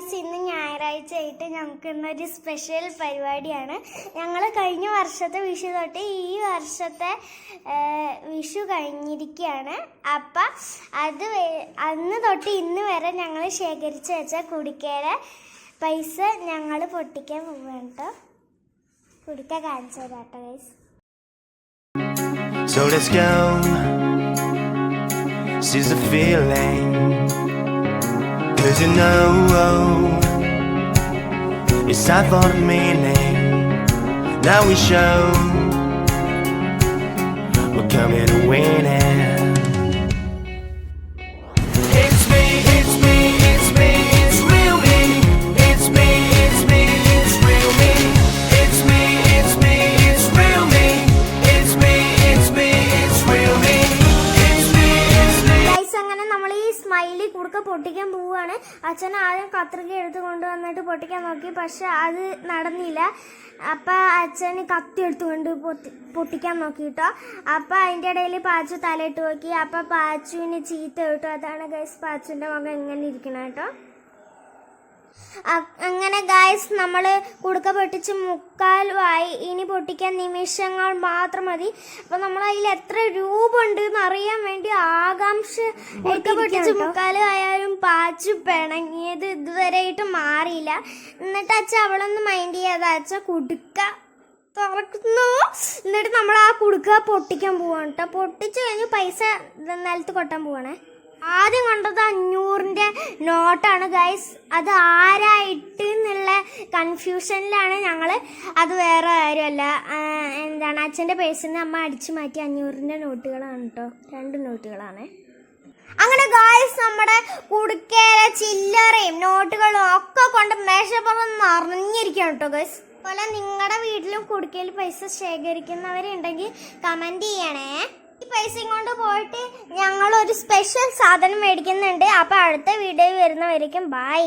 Guys ഇന്ന് ഞായറാഴ്ച ആയിട്ട് ഞങ്ങൾക്ക് ഇന്നൊരു സ്പെഷ്യൽ പരിപാടിയാണ് ഞങ്ങൾ കഴിഞ്ഞ വർഷത്തെ വിഷു തൊട്ട് ഈ വർഷത്തെ വിഷു കഴിഞ്ഞിരിക്കുകയാണ് അപ്പം അത് അന്ന് തൊട്ട് ഇന്ന് വരെ ഞങ്ങൾ ശേഖരിച്ച് വെച്ച കുടിക്കയുടെ പൈസ ഞങ്ങൾ പൊട്ടിക്കാൻ പോവാണ് കേട്ടോ കുടിക്ക കാണിച്ചു തരാം കേട്ടോ guys. Seize the feeling. Cause you know oh, it's time for the meaning. Now we show we're coming to win it. Smiley കുടുക്ക പൊട്ടിക്കാൻ പോവുകയാണ്. അച്ഛൻ ആദ്യം കത്രിക എടുത്ത് കൊണ്ടുവന്നിട്ട് പൊട്ടിക്കാൻ നോക്കി. പക്ഷെ അത് നടന്നില്ല. അപ്പം അച്ഛന് കത്തി എടുത്തുകൊണ്ട് പൊട്ടി പൊട്ടിക്കാൻ നോക്കി കേട്ടോ അപ്പം അതിന്റെ ഇടയിൽ പാച്ചു തലയിട്ട് നോക്കി. അപ്പം പാച്ചുവിന് ചീത്ത കിട്ടും. അതാണ് ഗൈസ് പാച്ചുവിന്റെ മുഖം ഇങ്ങനെ ഇരിക്കണം കേട്ടോ അങ്ങനെ ഗായ്സ് നമ്മൾ കുടുക്ക പൊട്ടിച്ച് വായി ഇനി പൊട്ടിക്കാൻ നിമിഷങ്ങൾ മാത്രം മതി. അപ്പൊ നമ്മൾ അതിൽ എത്ര രൂപ ഉണ്ട് എന്ന് അറിയാൻ വേണ്ടി ആകാംക്ഷ കുടുക്ക പൊട്ടിച്ച് മുക്കാലും ആയാലും പാച്ചു പിണങ്ങിയത് ഇതുവരെയായിട്ട് മാറിയില്ല. എന്നിട്ട് അച്ഛ അവളൊന്ന് മൈൻഡ് ചെയ്യാതെ അച്ഛ കുടുക്ക തുറക്കുന്നു. എന്നിട്ട് നമ്മൾ ആ കുടുക്ക പൊട്ടിക്കാൻ പോവാണ് കേട്ടോ പൊട്ടിച്ചു കഴിഞ്ഞ് പൈസ നിലത്ത് കൊട്ടാൻ പോവാണേ. ആദ്യം കണ്ടത് അഞ്ഞൂറിന്റെ നോട്ടാണ് ഗൈസ് അത് ആരായിട്ട് എന്നുള്ള കൺഫ്യൂഷനിലാണ് ഞങ്ങൾ അത് വേറെ കാര്യമല്ല. എന്താണ് അച്ഛന്റെ പേഴ്സിൽ നിന്ന് അമ്മ അടിച്ചു മാറ്റി അഞ്ഞൂറിന്റെ നോട്ടുകളാണ് കേട്ടോ രണ്ട് നോട്ടുകളാണ്. അങ്ങനെ ഗായ്സ് നമ്മുടെ കുടുക്കേലെ ചില്ലറയും നോട്ടുകളും ഒക്കെ കൊണ്ട് മേശപ്പുറം നിറഞ്ഞിരിക്കുകയാണ് കേട്ടോ ഗൈസ് അതുപോലെ നിങ്ങളുടെ വീട്ടിലും കുടുക്കയിൽ പൈസ ശേഖരിക്കുന്നവരുണ്ടെങ്കിൽ കമന്റ് ചെയ്യണേ. പൈസയും കൊണ്ട് പോയിട്ട് ഞങ്ങൾ ഒരു സ്പെഷ്യൽ സാധനം മേടിക്കുന്നുണ്ട്. അപ്പോൾ അടുത്ത വീഡിയോ വരുന്നവരേക്കും ബൈ